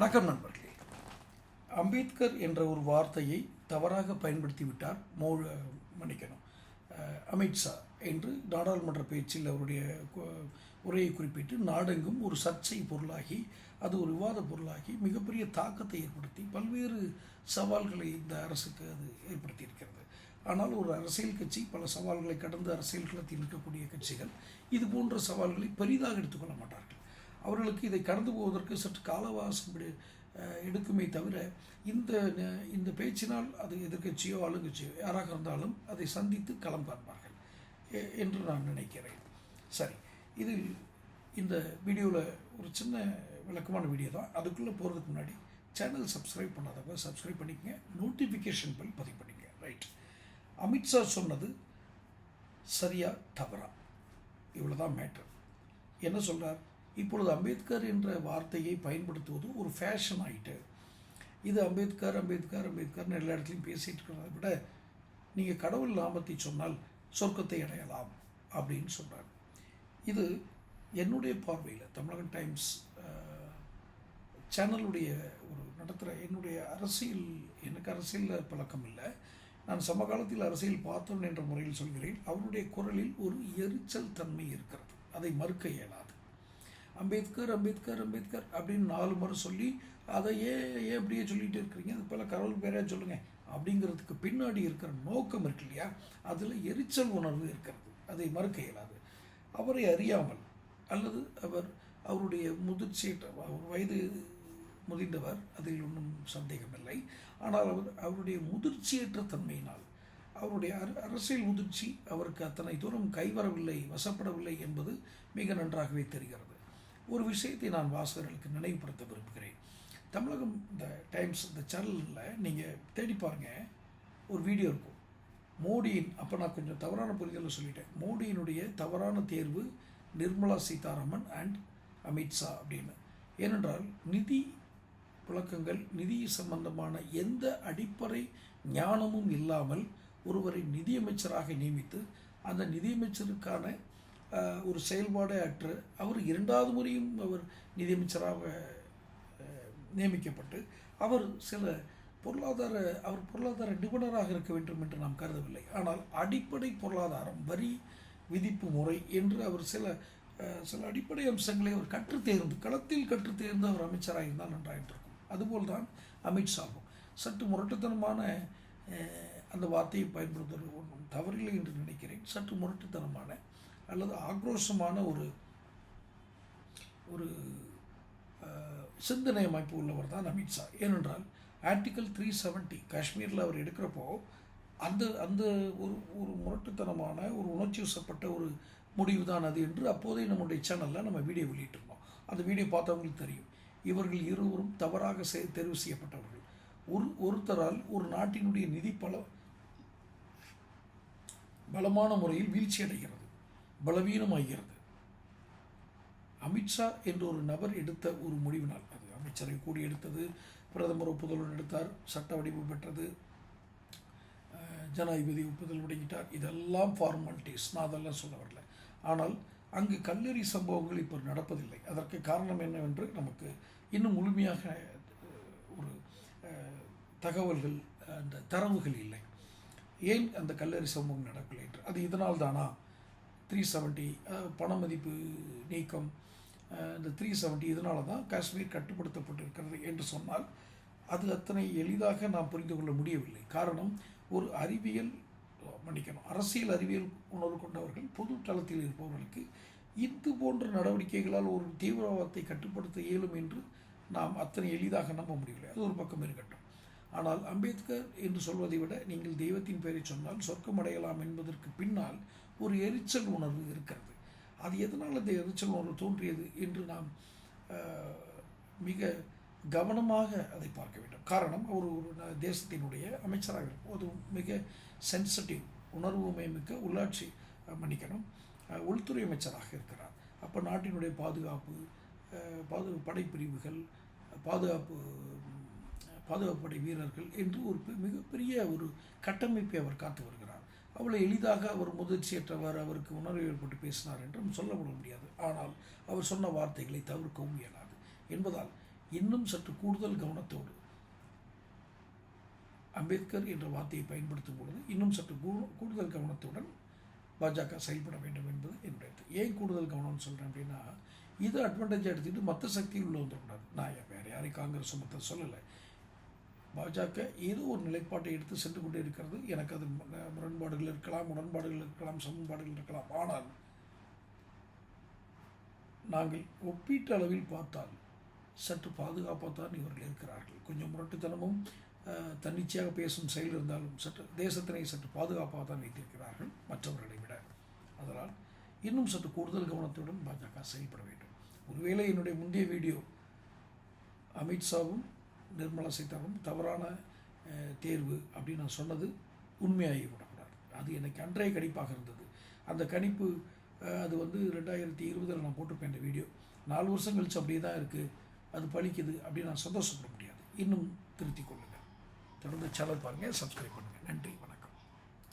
வணக்கம் நண்பர்களே. அம்பேத்கர் என்ற ஒரு வார்த்தையை தவறாக பயன்படுத்தி விட்டார் மோ மன்னிக்கணும் அமித்ஷா என்று நாடாளுமன்ற பேச்சில் அவருடைய உரையை குறிப்பிட்டு நாடெங்கும் ஒரு சர்ச்சை பொருளாகி அது ஒரு விவாத பொருளாகி மிகப்பெரிய தாக்கத்தை ஏற்படுத்தி பல்வேறு சவால்களை இந்த அரசுக்கு அது ஏற்படுத்தியிருக்கிறது. ஆனால் ஒரு அரசியல் கட்சி பல சவால்களை கடந்து அரசியல் களத்தில் இருக்கக்கூடிய கட்சிகள் இது போன்ற சவால்களை பெரிதாக எடுத்துக்கொள்ள மாட்டார்கள். அவர்களுக்கு இதை கடந்து போவதற்கு சற்று காலவாசம் எடுக்குமே தவிர இந்த இந்த பேச்சினால் அது எதிர்கட்சியோ ஆளுங்கட்சியோ யாராக இருந்தாலும் அதை சந்தித்து களம் பார்ப்பார்கள் என்று நான் நினைக்கிறேன். சரி இதில் இந்த வீடியோவில் ஒரு சின்ன விளக்கமான வீடியோ தான். அதுக்குள்ளே போகிறதுக்கு முன்னாடி சேனல் சப்ஸ்கிரைப் பண்ணாதவங்க சப்ஸ்கிரைப் பண்ணிக்கங்க நோட்டிஃபிகேஷன் பில் பதிவு பண்ணிக்கங்க. ரைட். அமித்ஷா சொன்னது சரியாக தவறா? இவ்வளோதான் மேட்டர். என்ன சொல்கிறார் இப்பொழுது அம்பேத்கர் என்ற வார்த்தையை பயன்படுத்துவது ஒரு ஃபேஷன் ஆயிட்டு இது அம்பேத்கர் அம்பேத்கர் அம்பேத்கர்னு எல்லா இடத்துலையும் பேசிகிட்டு இருக்கிறத விட நீங்கள் கடவுள் நாமத்தை சொன்னால் சொர்க்கத்தை அடையலாம் அப்படின்னு சொல்கிறார் இது என்னுடைய பார்வையில் தமிழகம் டைம்ஸ் சேனலுடைய ஒரு நடத்துகிற என்னுடைய அரசியல் எனக்கு அரசியலில் பழக்கம் இல்லை. நான் சமகாலத்தில் அரசியல் பார்த்தவன் என்ற முறையில் சொல்கிறேன். அவருடைய குரலில் ஒரு எரிச்சல் தன்மை இருக்கிறது. அதை மறுக்க இயலாது. அம்பேத்கர் அம்பேத்கர் அம்பேத்கர் அப்படின்னு நாலு முறை சொல்லி அதை ஏன் ஏன் அப்படியே சொல்லிகிட்டு இருக்கிறீங்க. அது பல கடவுள் பேராக சொல்லுங்கள் அப்படிங்கிறதுக்கு பின்னாடி இருக்கிற நோக்கம் இருக்கு இல்லையா? அதில் எரிச்சல் உணர்வு இருக்கிறது. அதை மறுக்க இயலாது. அவரை அறியாமல் அல்லது அவர் அவருடைய முதிர்ச்சியற்ற அவர் வயது முதிர்ந்தவர் அதில் ஒன்றும் சந்தேகமில்லை. ஆனால் அவர் அவருடைய முதிர்ச்சியற்ற தன்மையினால் அவருடைய அர- அரசியல் முதிர்ச்சி அவருக்கு அத்தனை தூரம் கைவரவில்லை வசப்படவில்லை என்பது மிக நன்றாகவே தெரிகிறது. ஒரு விஷயத்தை நான் வாசகர்களுக்கு நினைவுபடுத்த விரும்புகிறேன். தமிழகம் இந்த டைம்ஸ் இந்த சேனலில் நீங்கள் தேடி பாருங்கள் ஒரு வீடியோ இருக்கும். மோடியின் அப்போ நான் கொஞ்சம் தவறான புரிதலில் சொல்லிட்டேன். மோடியினுடைய தவறான தேர்வு நிர்மலா சீதாராமன் அண்ட் அமித்ஷா அப்படின்னு. ஏனென்றால் நிதி புழக்கங்கள் நிதி சம்பந்தமான எந்த அடிப்படை ஞானமும் இல்லாமல் ஒருவரை நிதியமைச்சராக நியமித்து அந்த நிதியமைச்சருக்கான ஒரு செயல்பாடை அற்று அவர் இரண்டாவது முறையும் அவர் நிதியமைச்சராக நியமிக்கப்பட்டு அவர் சில பொருளாதார அவர் பொருளாதார நிபுணராக இருக்க வேண்டும் என்று நாம் கருதவில்லை. ஆனால் அடிப்படை பொருளாதாரம் வரி விதிப்பு முறை என்று அவர் சில சில அடிப்படை அம்சங்களை அவர் கற்றுத்தேர்ந்து களத்தில் கற்றுத்தேர்ந்து அவர் அமைச்சராக இருந்தால் நன்றாயிட்டிருக்கும் அதுபோல் தான் அமித்ஷாவும் சற்று முரட்டுத்தனமான அந்த வார்த்தையை பயன்படுத்துவது ஒன்றும் தவறில்லை என்று நினைக்கிறேன். சற்று முரட்டுத்தனமான அல்லது ஆக்ரோஷமான ஒரு ஒரு சிந்தனை அமைப்பு உள்ளவர் தான் அமித்ஷா ஏனென்றால் ஆர்டிக்கல் த்ரீ செவன்ட்டி காஷ்மீரில் அவர் எடுக்கிறப்போ அந்த அந்த ஒரு ஒரு முரட்டுத்தனமான ஒரு உணர்ச்சி வசப்பட்ட ஒரு முடிவு தான் அது என்று அப்போதே நம்முடைய சேனலில் நம்ம வீடியோ வெளியிட்டிருந்தோம். அந்த வீடியோ பார்த்தவங்களுக்கு தெரியும். இவர்கள் இருவரும் தவறாக செய்- தெரிவு செய்யப்பட்டவர்கள். ஒரு ஒருத்தரால் ஒரு நாட்டினுடைய நிதி பல பலமான முறையில் வீழ்ச்சி அடைகிறது பலவீனமாகிறது. அமித்ஷா என்ற ஒரு நபர் எடுத்த ஒரு முடிவினால் அது அமைச்சரை கூடி எடுத்தது பிரதமர் ஒப்புதலுடன் எடுத்தார் சட்ட வடிவு பெற்றது ஜனாதிபதி ஒப்புதல் வழங்கிட்டார். இதெல்லாம் ஃபார்மாலிட்டிஸ் நான் அதெல்லாம் சொல்ல வரல. ஆனால் அங்கு கல்லறி சம்பவங்கள் இப்போ நடப்பதில்லை. அதற்கு காரணம் என்னவென்று நமக்கு இன்னும் முழுமையாக ஒரு தகவல்கள் அந்த தரவுகள் இல்லை. ஏன் அந்த கல்லறி சம்பவம் நடக்கலை என்று? அது இதனால் தானா? த்ரீ செவன்ட்டி பண மதிப்பு நீக்கம் இந்த த்ரீ செவன்ட்டி இதனால தான் காஷ்மீர் கட்டுப்படுத்தப்பட்டிருக்கிறது என்று சொன்னால் அது அத்தனை எளிதாக நாம் புரிந்து கொள்ள முடியவில்லை. காரணம் ஒரு அறிவியல் மன்னிக்கணும் அரசியல் அறிவியல் உணர்வு கொண்டவர்கள் பொது தளத்தில் இருப்பவர்களுக்கு இது போன்ற நடவடிக்கைகளால் ஒரு தீவிரவாதத்தை கட்டுப்படுத்த இயலும் என்று நாம் அத்தனை எளிதாக நம்ப முடியவில்லை. அது ஒரு பக்கம் இருக்கட்டும். ஆனால் அம்பேத்கர் என்று சொல்வதை விட நீங்கள் தெய்வத்தின் பெயரை சொன்னால் சொர்க்கம் அடையலாம் என்பதற்கு பின்னால் ஒரு எரிச்சல் உணர்வு இருக்கிறது. அது எதனால் அந்த எரிச்சல் உணர்வு தோன்றியது என்று நாம் மிக கவனமாக அதை பார்க்க வேண்டும். காரணம் அவர் ஒரு ந- தேசத்தினுடைய அமைச்சராக இருக்கும். அது மிக சென்சிட்டிவ் உணர்வுமை மிக்க உள்ளாட்சி மன்னிக்கணும். உள்துறை அமைச்சராக இருக்கிறார். அப்போ நாட்டினுடைய பாதுகாப்பு பாது படைப்பிரிவுகள் பாதுகாப்பு பாதுகாப்பு படை வீரர்கள் என்று ஒரு பெ- மிகப்பெரிய ஒரு கட்டமைப்பை அவர் காத்து வருகிறார். அவ்வளோ எளிதாக அவர் முதிர்ச்சியற்றவர் அவருக்கு உணர்வு ஏற்பட்டு பேசினார் என்றும் சொல்லப்பட முடியாது. ஆனால் அவர் சொன்ன வார்த்தைகளை தவிர்க்கவும் இயலாது என்பதால் இன்னும் சற்று கூடுதல் கவனத்தோடு அம்பேத்கர் என்ற வார்த்தையை பயன்படுத்தும் பொழுது இன்னும் சற்று கூ- கூடுதல் கவனத்துடன் பாஜக செயல்பட வேண்டும் என்பது என்னுடைய ஏன் கூடுதல் கவனம்னு சொல்கிறேன் அப்படின்னா இது அட்வான்டேஜ் எடுத்துக்கிட்டு மற்ற சக்தியில் உள்ள வந்துடக்கூடாது நான் வேறு யாரையும் காங்கிரஸ் மற்ற சொல்லலை. பாஜக ஏதோ ஒரு நிலைப்பாட்டை எடுத்து சென்று கொண்டே இருக்கிறது. எனக்கு அது முரண்பாடுகள் இருக்கலாம் உடன்பாடுகள் இருக்கலாம் சமன்பாடுகள் இருக்கலாம். ஆனால் நாங்கள் ஒப்பீட்டு அளவில் பார்த்தால் சற்று பாதுகாப்பாக தான் இவர்கள் இருக்கிறார்கள். கொஞ்சம் முரட்டுத்தனமும் தன்னிச்சையாக பேசும் செயல் இருந்தாலும் சற்று தேசத்தினை சற்று பாதுகாப்பாக தான் வைத்திருக்கிறார்கள் மற்றவர்களை விட. அதனால் இன்னும் சற்று கூடுதல் கவனத்துடன் பாஜக செயல்பட வேண்டும். ஒருவேளை என்னுடைய முந்தைய வீடியோ அமித்ஷாவும் நிர்மலா சீதாராமன் தவறான தேர்வு அப்படின்னு நான் சொன்னது உண்மையாகி விடக்கூடாது. அது எனக்கு அன்றைய கணிப்பாக இருந்தது. அந்த கணிப்பு அது வந்து ரெண்டாயிரத்தி இருபதில் நான் போட்டிருப்பேன் இந்த வீடியோ. நாலு வருஷம் கழிச்சு அப்படியே தான் இருக்குது அது பழிக்குது அப்படின்னு நான் சந்தோஷப்பட முடியாது. இன்னும் திருத்திக் கொள்ளுங்கள். தொடர்ந்து சேனல் பாருங்கள் சப்ஸ்கிரைப் பண்ணுங்கள்.